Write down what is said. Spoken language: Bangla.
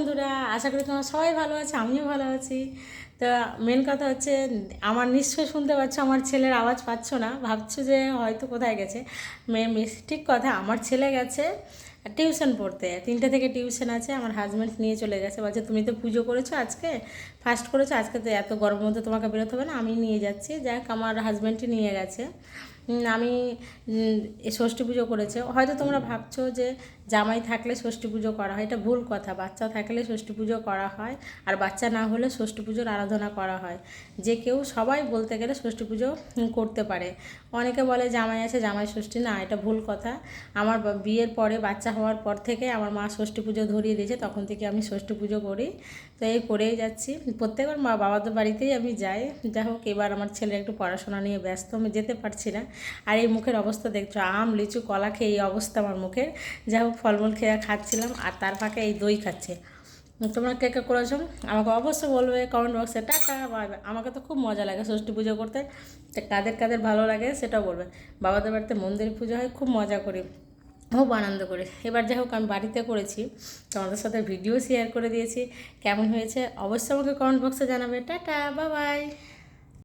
বন্ধুরা? আশা করি তোমরা সবাই ভালো আছে আমিও ভালো আছি। তো মেন কথা হচ্ছে, আমার নিশ্চয়ই শুনতে পাচ্ছ, আমার ছেলের আওয়াজ পাচ্ছ না, ভাবছ যে হয়তো কোথায় গেছে। ঠিক কথা, আমার ছেলে গেছে টিউশন পড়তে, তিনটে থেকে টিউশন আছে, আমার হাজব্যান্ড নিয়ে চলে গেছে, বলছে তুমি তো পুজো করেছ আজকে ফার্স্ট করেছ, আজকে তো এত গরম মধ্যে তোমাকে বেরোতে হবে না, আমি নিয়ে যাচ্ছি, যাক আমার হাজব্যান্ডই নিয়ে গেছে। আমি ষষ্ঠী পুজো করেছে। হয়তো তোমরা ভাবছ যে জামাই থাকলে ষষ্ঠী পুজো করা হয়, এটা ভুল কথা, বাচ্চা থাকলে ষষ্ঠী পুজো করা হয়, আর বাচ্চা না হলে ষষ্ঠী পুজোর আরাধনা করা হয়। যে কেউ সবাই বলতে গেলে ষষ্ঠী পুজো করতে পারে। অনেকে বলে, জামাই আছে, জামাই ষষ্ঠী। না, এটা ভুল কথা। আমার বিয়ের পরে বাচ্চা হওয়ার পর থেকে আমার মা ষষ্ঠী পুজো ধরিয়ে দিয়েছে, তখন থেকে আমি ষষ্ঠী পুজো করি। তো এই করেই যাচ্ছি। প্রত্যেকবার মা, বাবাদের বাড়িতেই আমি যাই। যাই হোক, এবার আমার ছেলে একটু পড়াশোনা নিয়ে ব্যস্ত, আমি যেতে পারছি না। আর এই মুখের অবস্থা দেখছ, আম, লিচু, কলা খেয়ে এই অবস্থা আমার মুখের। যাই হোক, ফলমূল খেয়ে খাচ্ছিলাম, আর তার ফাঁকে এই দই খাচ্ছে। তোমরা কে কে করেছ? আমাকে অবশ্যই বলবে কমেন্ট বক্সে টাকা বাই। আমাকে তো খুব মজা লাগে ষষ্ঠী পুজো করতে। তো কাদের কাদের ভালো লাগে সেটাও বলবে। বাবাদের বাড়িতে মন্দির পুজো হয়, খুব মজা করি, খুব আনন্দ করি। এবার যাই হোক, আমি বাড়িতে করেছি। তোমাদের সাথে ভিডিও শেয়ার করে দিয়েছি। কেমন হয়েছে? অবশ্যই আমাকে কমেন্ট বক্সে জানাবে। টাটা বাবাই বাই